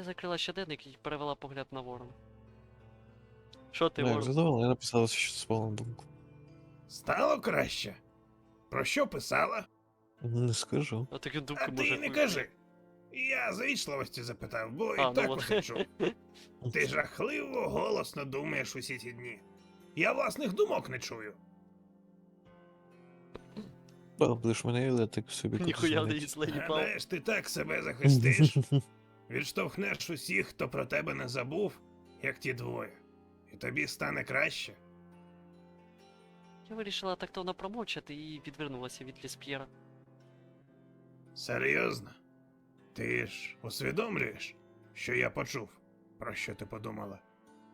Я закрила щоденник і перевела погляд на ворона. Що ти, Ну, ворон? задавала, я написала, що спала на думку. Стало краще. Про що писала? Не скажу. А таку думку А може ти не хуй. кажи. Я з вічливості запитав, бо А, і ну так от. усе чув. Ти жахливо голосно думаєш усі ці дні. Я власних думок не чую. Будеш мене і так собі Ніхуя не кудись їсла їбав. Гадаєш, ти так себе захистиш, відштовхнеш усіх, хто про тебе не забув, як ті двоє. І тобі стане краще. Я вирішила тактовно промовчати і відвернулася від Лісп'єра. Серйозно? Ти ж усвідомлюєш, що я почув, про що ти подумала?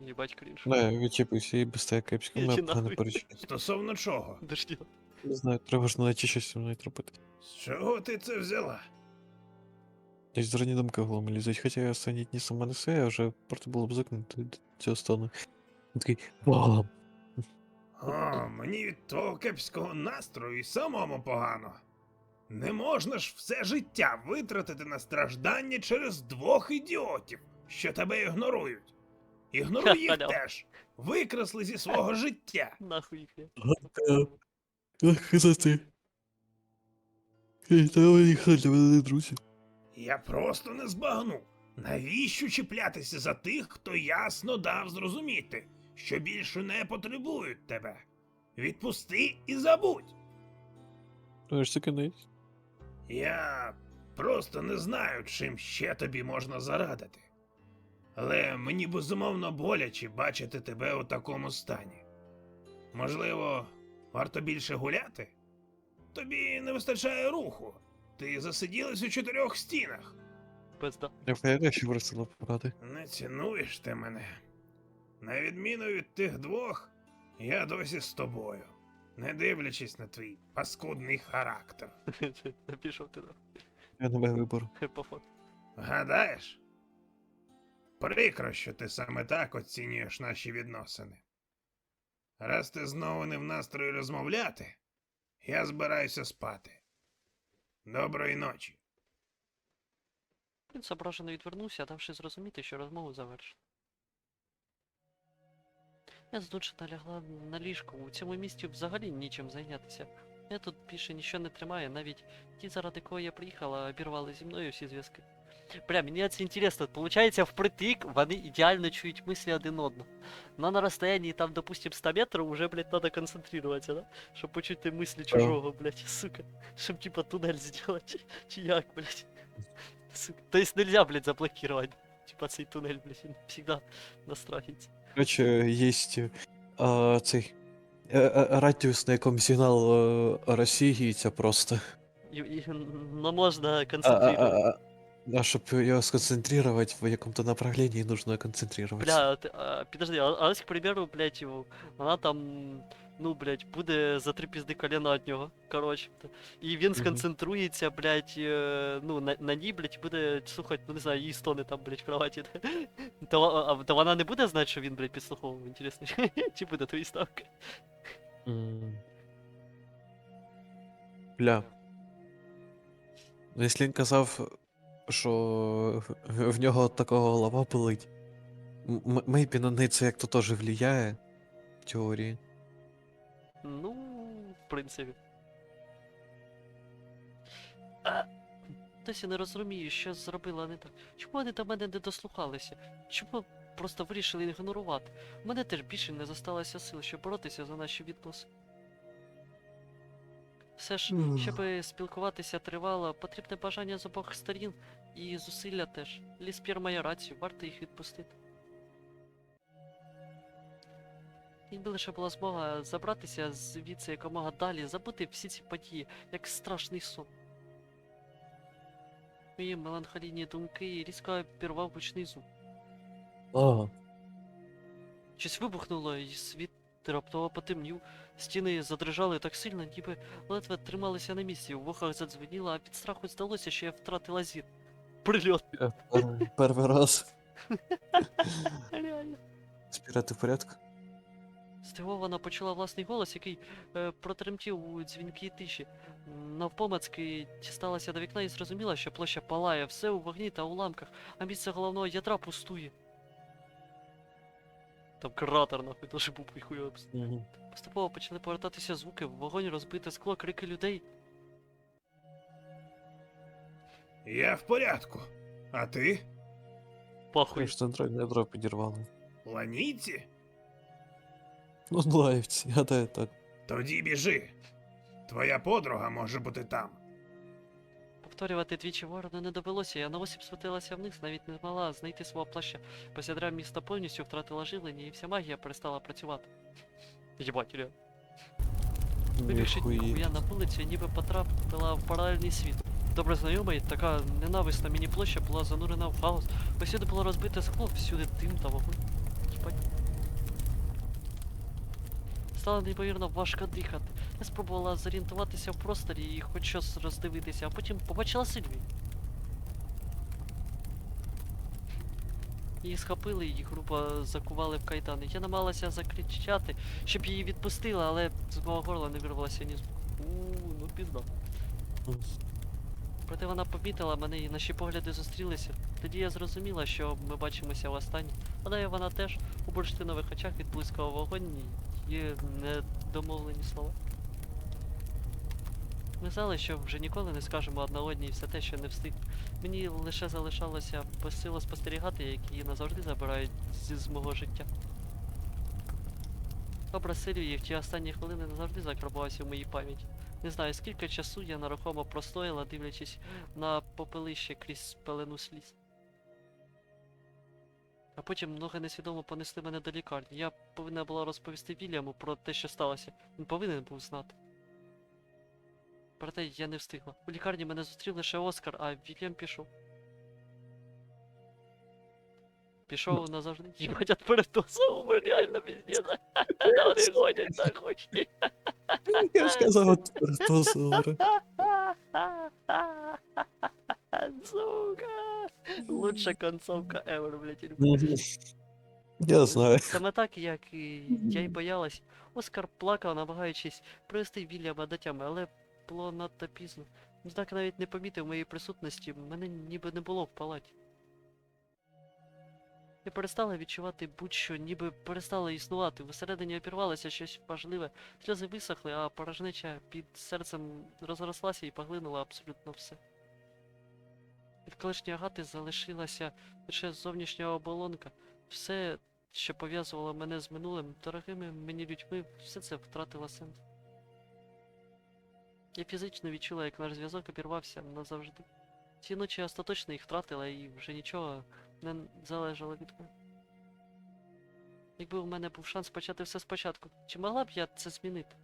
Їбать крінж. Не, відчепився і без тебе кепська, Іди мене погано нахуй. Стосовно чого? Дождя. Не знаю, треба ж знайти щось зі мною робити. З чого ти це взяла? Десь зрані думки в голову лізуть, хоча я останні дні сама не все, а вже проти було б звикнути до цього стану. Я такий бам! О, мені від твого кепського настрою і самому погано. Не можна ж все життя витратити на страждання через двох ідіотів, що тебе ігнорують. Ігноруй їх теж. Викресли зі свого життя. Нахуй їх. Ах, за ти. Ей, та їх для мене не друзі. Я просто не збагну. Навіщо чіплятися за тих, хто ясно дав зрозуміти, що більше не потребують тебе? Відпусти і забудь. Ну, ж це кінець. Я просто не знаю, чим ще тобі можна зарадити. Але мені безумовно боляче бачити тебе у такому стані. Можливо, варто більше гуляти? Тобі не вистачає руху. Ти засиділась у чотирьох стінах. Пизда. Я впевнений, що просила поради. Не цінуєш ти мене. На відміну від тих двох, я досі з тобою, не дивлячись на твій паскудний характер. Пішов ти нахуй. Я не маю вибору. По факту. Гадаєш? Прикро, що ти саме так оцінюєш наші відносини. Раз ти знову не в настрої розмовляти, я збираюся спати. Доброї ночі. Він зображено відвернувся, давши зрозуміти, що розмову завершено. Я знучена лягла на ліжку. У цьому місті взагалі нічим зайнятися. Я тут більше нічого не тримаю, навіть ті, заради кого я приїхала, обірвали зі мною всі зв'язки. Бля, мені це інтересно. Получається, впритик вони ідеально чують мислі один одного. Но на розстоянні там, допустим, 100 метрів уже, блядь, надо концентруватися, да? Щоб почути мислі чужого, блядь, сука. Щоб типа туннель зробити. Чи як, блядь. Сука. То есть нельзя, блядь, заблокировать. Типа цей туннель, блядь, він всегда настроїться. Коротше, є а, цей е, е, радіус, на якому сигнал е, розсіюється просто. І, і, но можна А, а, а, а щоб його сконцентрувати в якому-то направлении, нужно концентрироваться. Бля, ти, а, підожди, а, а ось, к примеру, блядь, його, вона там, ну, блядь, буде за три пізди коліна від нього, коротше. І він сконцентрується, блядь, е, ну, на, на ній, блядь, і буде слухати, ну, не знаю, її стони там, блядь, в кроваті. То, а, а- то вона не буде знати, що він, блядь, підслуховував, інтересно. Чи буде твої ставки? М. Бля. Ну, Якщо він казав, що в нього такого голова болить, мейбі на неї це як-то теж влияє в теорії. Ну, в принципі. А, досі не розумію, що зробила не так. Чому вони до мене не дослухалися? Чому просто вирішили ігнорувати? У мене теж більше не зосталося сил, щоб боротися за наші відносини. Все ж, М. щоб спілкуватися тривало, потрібне бажання з обох сторін і зусилля теж. Ліспір має рацію, варто їх відпустити. Якби лише була змога забратися звідси якомога далі, забути всі ці події, як страшний сон. Мої меланхолійні думки різко обірвав гучний звук. А, Щось вибухнуло, і світ раптово потемнів. Стіни задрижали так сильно, ніби ледве трималися на місці. У вухах задзвеніло, а від страху здалося, що я втратила зір. Прильот. перший раз. Реально. В порядку? здивовано почула власний голос, який е, протремтів у дзвінкій тиші. М, Навпомацки дісталася до вікна і зрозуміла, що площа палає, все у вогні та уламках, а місце головного ядра пустує. Там кратер, нахуй, дуже був хуйовий. Мгм. Поступово почали повертатися звуки, вогонь, розбите скло, крики людей. Я в порядку. А ти? Пахуй. Аж центральне ядро підірвало. Ланійці? Ну, лаївці, гадаю так. Тоді біжи. Твоя подруга може бути там. Повторювати двічі ворону не довелося, я наосіб світилася вниз, навіть не змогла знайти свого плаща. Без ядра місто повністю втратила живлення і вся магія перестала працювати. Єбать, Ілля. Вибігши Ніхуї. я на вулицю, ніби потрапила в паралельний світ. Добре знайома і така ненависна мені площа була занурена в хаос. Повсюди було розбите скло, всюди дим та вогонь. Стало неймовірно важко дихати. Я спробувала зорієнтуватися в просторі і хоч щось роздивитися, а потім побачила Сильвію. Її схопили і грубо закували в кайдани. Я намагалася закричати, щоб її відпустили, але з мого горла не вирвалося ні звуку. Ууу, ну пізда. Проте вона помітила мене і наші погляди зустрілися. Тоді я зрозуміла, що ми бачимося востаннє. Гадаю, вона теж у бурштинових очах відблискав вогонь і є недомовлені слова. Ми знали, що вже ніколи не скажемо одна одній все те, що не встиг. Мені лише залишалося безсило спостерігати, як її назавжди забирають зі з мого життя. Образ Сильвії в ті останні хвилини назавжди закарбувався в моїй пам'яті. Не знаю, скільки часу я нерухомо простояла, дивлячись на попелище крізь пелену сліз. А потім ноги несвідомо понесли мене до лікарні. Я повинна була розповісти Вільяму про те, що сталося. Він повинен був знати. Проте я не встигла. У лікарні мене зустрів лише Оскар, а Вільям пішов. Пішов назавжди. Їбать, от передозову, ми реально пиздец. Вони ходять нахуй. Я ж казав, от перетосовури. Сука. Лучшая концовка ever, блядь. Я знаю. Саме так, як і я й боялась. Оскар плакав, намагаючись привести Вільяма до тями, але було надто пізно. Він так навіть не помітив моєї присутності, мене ніби не було в палаті. Я перестала відчувати будь-що, ніби перестала існувати. Всередині опірвалося щось важливе. Сльози висохли, а порожнеча під серцем розрослася і поглинула абсолютно все. Від колишньої агати залишилася лише зовнішня оболонка. Все, що пов'язувало мене з минулим, дорогими мені людьми, все це втратило сенс. Я фізично відчула, як наш зв'язок обірвався назавжди. Ці ночі я остаточно їх втратила і вже нічого не залежало від мене. Якби у мене був шанс почати все спочатку, чи могла б я це змінити?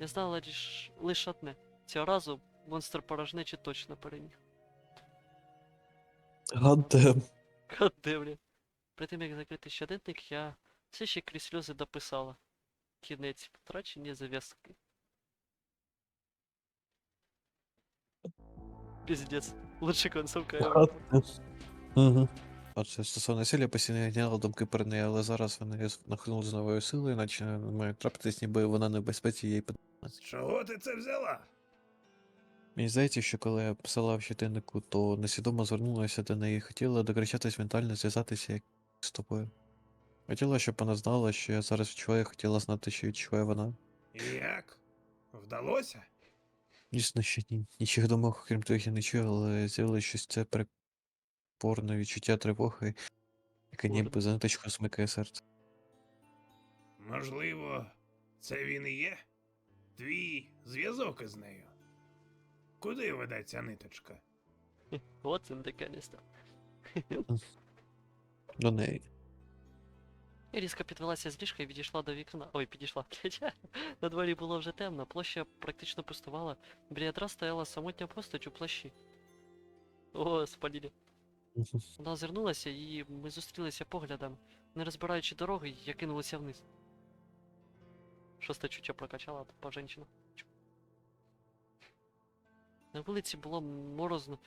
Я знала лиш, лише одне. Цього разу монстр порожнечі точно переміг. Гаддем. Кадевля. При тим як закрити щоденник, я все ще крізь сльози дописала. Кінець втрачені зв'язки. Піздець. Лучше концовка Угу. Отже, стосовно сілля постійно гняла думки про неї, але зараз вони нахлинули з новою силою, наче мають трапитись, ніби вона не в безпеці їй З чого ти це взяла? Мені здається, що коли я писала в щоденнику, то несвідомо звернулася до неї, і хотіла докричатись ментально, зв'язатися як з тобою. Хотіла, щоб вона знала, що я зараз відчуваю, хотіла знати, що відчуває вона. І Як? Вдалося? Дійсно, ще ні, нічого думав, крім того, я не чую, але з'явилося щось це перепорне відчуття тривоги, яке ніби за ниточку смикає серце. Можливо, це він і є? Твій зв'язок із нею. Куди веде ця ниточка? What's in the canister? До неї. Я різко підвелася з ліжка і відійшла до вікна. Ой, підійшла. На дворі було вже темно, площа практично пустувала. Біля стояла самотня постать у плащі. О, спалілі. Вона озирнулася і ми зустрілися поглядами. Не розбираючи дороги, я кинулася вниз. Шосте чуття прокачала по женщина. На вулиці було морозно.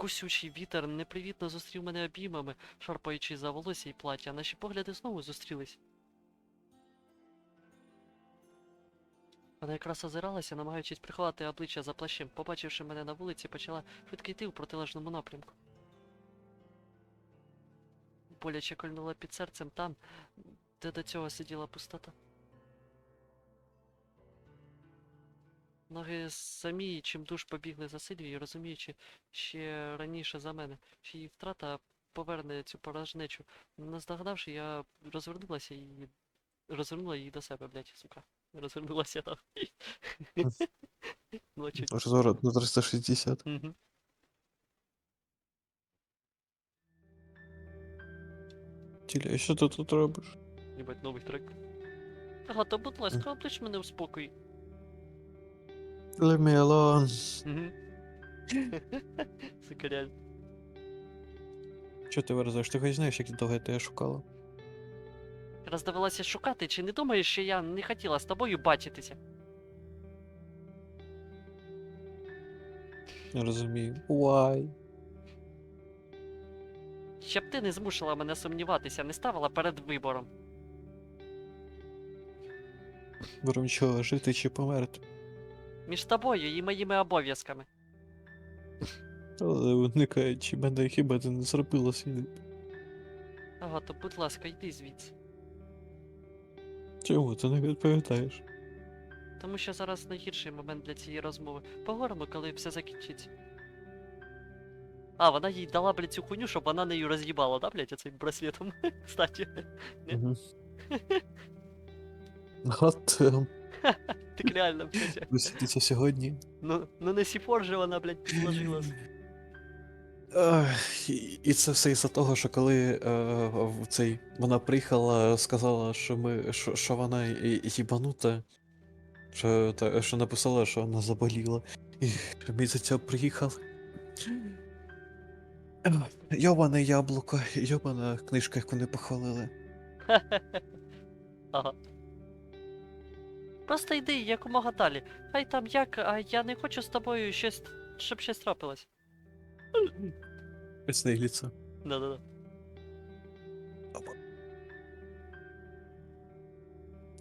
Кусючий вітер непривітно зустрів мене обіймами, шарпаючи за волосся і плаття. Наші погляди знову зустрілись. Вона якраз озиралася, намагаючись приховати обличчя за плащем. Побачивши мене на вулиці, почала швидко йти у протилежному напрямку. Боляче кольнула під серцем там, де до цього сиділа пустота. Ноги самі чимдуж побігли за Сильвією, розуміючи ще раніше за мене, що її втрата поверне цю порожнечу. Наздогадавши, я розвернулася і розвернула її до себе, блядь, сука. Розвернулася нахуй. Ночі. Розворот на 360. Мгм. Тіля, що ти тут робиш? Єбать, новий трек. Ага, то будь ласка, облич мене в спокій. Leave me alone. Сука, реально. Що ти виразиш? Ти хоч знаєш, як довго я тебе шукала? Раз довелося шукати, чи не думаєш, що я не хотіла з тобою бачитися? Не розумію. Why? Щоб ти не змусила мене сумніватися, не ставила перед вибором. Берем чого, жити чи померти? Між тобою і моїми обов'язками. Але уникаючи мене, хіба ти не зробила свій. Ага, то будь ласка, йди звідси. Чому ти не відповідаєш? Тому що зараз найгірший момент для цієї розмови. Поговоримо, коли все закінчиться. А, вона їй дала, блядь, цю хуйню, щоб вона нею роз'їбала, да, блядь, оцим браслетом? Кстати. Угу. От ем, Так реально, блядь. висвітиться сьогодні. Ну, ну не сіфор же вона, блядь, підложила. Ах, і, і це все із-за того, що коли е, в цей, вона приїхала, сказала, що ми що, що вона і- їбанута, що, та, що написала, що вона заболіла. І ми за цього приїхали. Ех, Йобане яблуко, йобана книжка, яку не похвалили. Ага. Просто йди якомога далі. Хай там як, а я не хочу з тобою щось, щоб щось трапилось. Ліце. Да-да-да.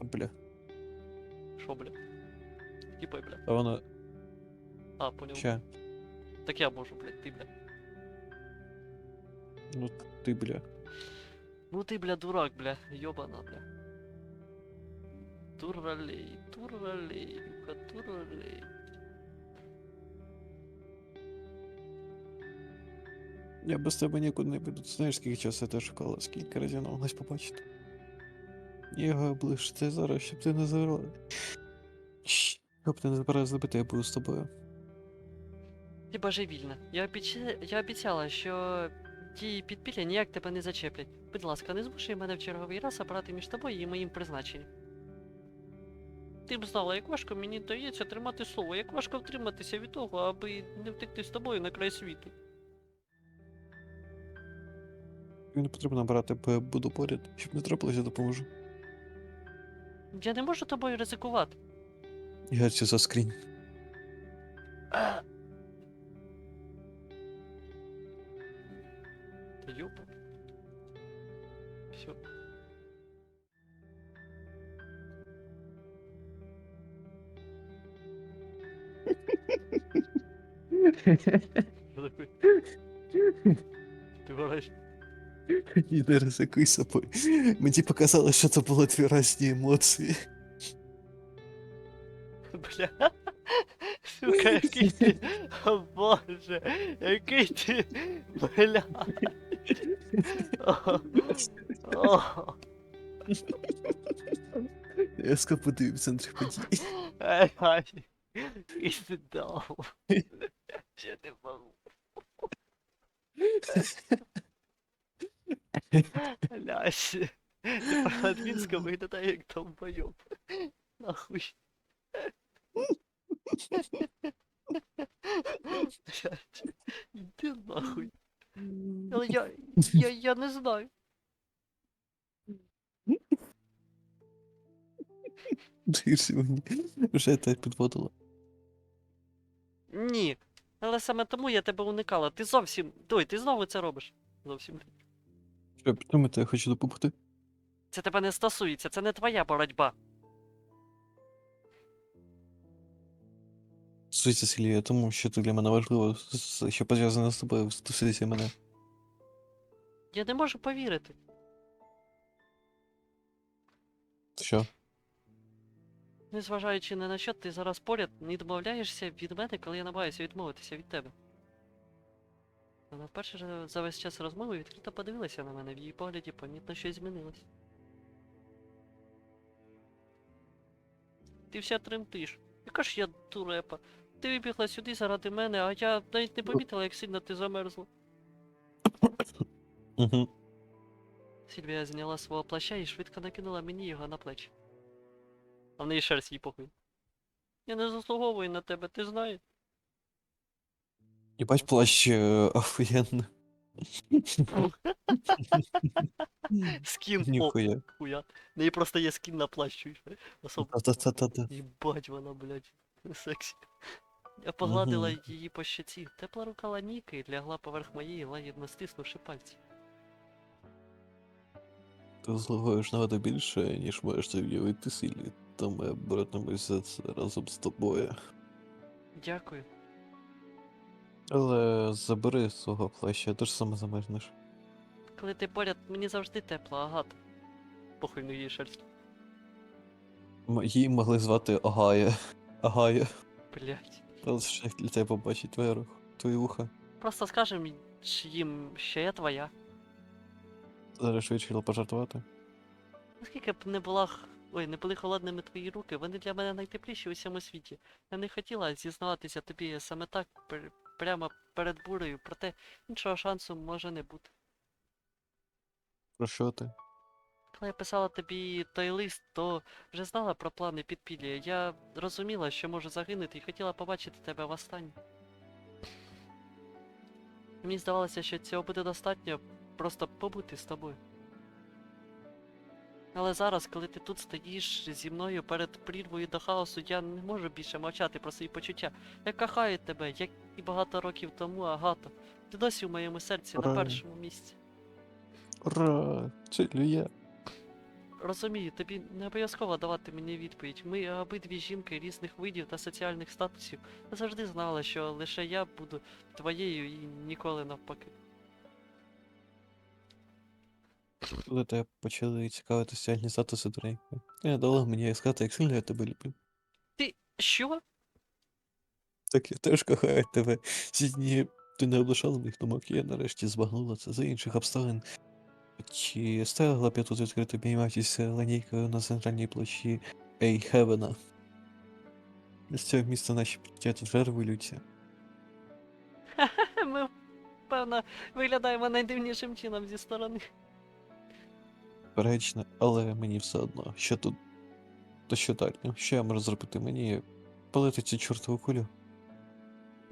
Бля. Шо, бля? Типа, бля. А вона А, понял. ще. Так я можу, блядь, ти, бля. Ну ти бля. Ну ты, бля, дурак, бля. Ёбана, бля. Туралей, туралей, Люка, туралей. Я без тебе нікуди не піду. Знаєш, скільки часу я тебе шукала, скільки разів намагалась побачити. Його облишити зараз, щоб ти не завела. Щоб ти не збиралась зробити, я буду з тобою. Ти божевільна. Я, обіч... я обіцяла, що ті підпілля ніяк тебе не зачеплять. Будь ласка, не змушуй мене в черговий раз обрати між тобою і моїм призначенням. Ти б знала, як важко мені дається тримати слово, як важко втриматися від того, аби не втекти з тобою на край світу. Не потрібно брати, бо я буду поряд, щоб не трапилося, допоможу. Я не можу тобою ризикувати. Я цю заскрінь. А! Та ёпа. Все. Ти вгораєш? І не ризикуй собою. Мені показали, що це були твої разні емоції. Бля. Сука, який ти. О боже, який ти. Бля. О, о. Я скопотую в центрі подій. Ай, ай. І ти дав. Я не можу. Лясь. Ти по-латвінська виглядає як долбойоб. Нахуй. Блядь, Іди нахуй. Але я, я, я не знаю. Ти сьогодні вже тебе підводила. Ні. Але саме тому я тебе уникала. Ти зовсім. Той, ти знову це робиш. Зовсім. Що, підтримати, я хочу допомогти. Це тебе не стосується, це не твоя боротьба. Стосується Сілія, тому що це для мене важливо, що пов'язане з тобою, стосується мене. Я не можу повірити. Що? Незважаючи ні на що, ти зараз поряд не відмовляєшся від мене, коли я намагаюся відмовитися від тебе. Вона вперше за весь час розмови відкрито подивилася на мене, в її погляді помітно щось змінилось. Ти вся тремтиш. Яка ж я дурепа. Ти вибігла сюди заради мене, а я навіть не помітила, як сильно ти замерзла. Сільвія зняла свого плаща і швидко накинула мені його на плечі. А в неї шерсть їй похуй. Я не заслуговую на тебе, ти знаєш. Єбать плащ е, охуєнний. Скін, о, Ніхуя. хуя. В неї просто є скін на плащ, чуєш? Їбать вона, блядь, сексі. Я погладила Мгм. її по щоці. Тепла рука Ланіки лягла поверх моєї, лагідно стиснувши пальці. Ти заслуговуєш нагоди більше, ніж можеш собі уявити Сілі, тому я боротимуся це разом з тобою. Дякую. Але забери свого плаща, ти ж саме замерзнеш. Коли ти поряд, мені завжди тепло, агата. Похуй на її шерсть. М- Її могли звати Агая. Агая. Блять. Але ж як для тебе побачить твоє рух, твої вуха. Просто скажем їм, що я твоя. Зараз вирішила пожартувати. Наскільки б не була Ой, не були холодними твої руки, вони для мене найтепліші у всьому світі. Я не хотіла зізнаватися тобі саме так, пр- прямо перед бурею, проте іншого шансу може не бути. Про що ти? Коли я писала тобі той лист, то вже знала про плани підпілля. Я розуміла, що можу загинути і хотіла побачити тебе востаннє. Мені здавалося, що цього буде достатньо просто побути з тобою. Але зараз, коли ти тут стоїш зі мною перед прірвою до хаосу, я не можу більше мовчати про свої почуття. Я кохаю тебе, як і багато років тому, Агато. Ти досі в моєму серці на першому місці. Ура! Цілю. Розумію, тобі не обов'язково давати мені відповідь. Ми обидві жінки різних видів та соціальних статусів. Я завжди знала, що лише я буду твоєю і ніколи навпаки. Коли тебе почали цікавити соціальні статуси дуренька. Не дало мені сказати, як сильно я тебе люблю. Ти що? Так я теж кохаю тебе. Ці дні ти не облишала моїх думок, я нарешті збагнула це за інших обставин. Чи стояла б я тут відкрито обійматися ланійкою на центральній площі Ейхевена? З цього міста наші почуття вже революція. Ми, певно, виглядаємо найдивнішим чином зі сторони. Перечно, але мені все одно. Що тут? То що далі? Що я можу зробити? Мені палити цю чортову кулю?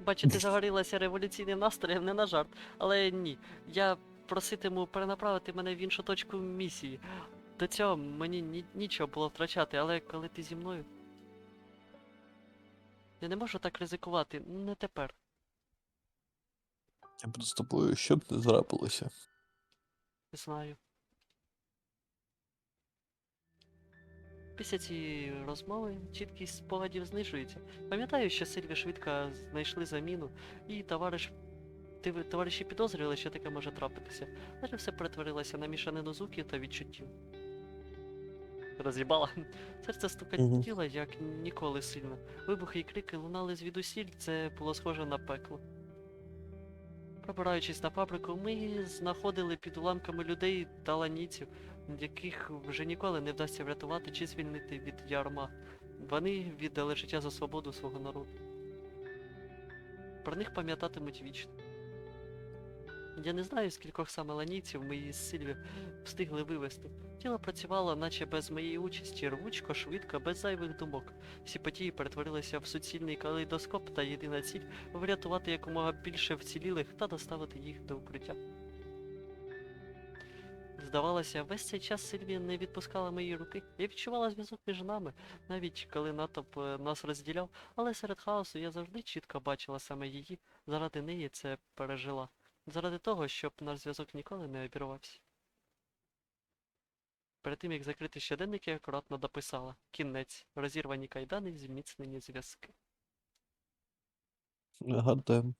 Бачу, ти загорілася революційним настроєм, не на жарт. Але ні. Я проситиму перенаправити мене в іншу точку місії. До цього мені ні, нічого було втрачати, але коли ти зі мною. Я не можу так ризикувати, не тепер. Я буду з тобою, що б не зрапилося. Знаю. Після цієї розмови чіткість спогадів знижується. Пам'ятаю, що Сильві швидко знайшли заміну, і товариш... товариші підозрювали, що таке може трапитися. Далі все перетворилося на мішанину звуків та відчуттів. Роз'їбала. Серце стукотіло, як ніколи сильно. Вибухи і крики лунали звідусіль, це було схоже на пекло. Пробираючись на фабрику, ми знаходили під уламками людей та ланіців, яких вже ніколи не вдасться врятувати чи звільнити від ярма. Вони віддали життя за свободу свого народу. Про них пам'ятатимуть вічно. Я не знаю, скількох саме ланійців ми із Сильві встигли вивести. Тіло працювало, наче без моєї участі, рвучко, швидко, без зайвих думок. Всі події перетворилися в суцільний калейдоскоп та єдина ціль врятувати якомога більше вцілілих та доставити їх до укриття. Здавалося, весь цей час Сильвія не відпускала мої руки. Я відчувала зв'язок між нами, навіть коли натовп е, нас розділяв, але серед хаосу я завжди чітко бачила саме її, заради неї це пережила. Заради того, щоб наш зв'язок ніколи не обірвався. Перед тим як закрити щоденник, я акуратно дописала кінець, розірвані кайдани, зміцнені зв'язки. Гадем.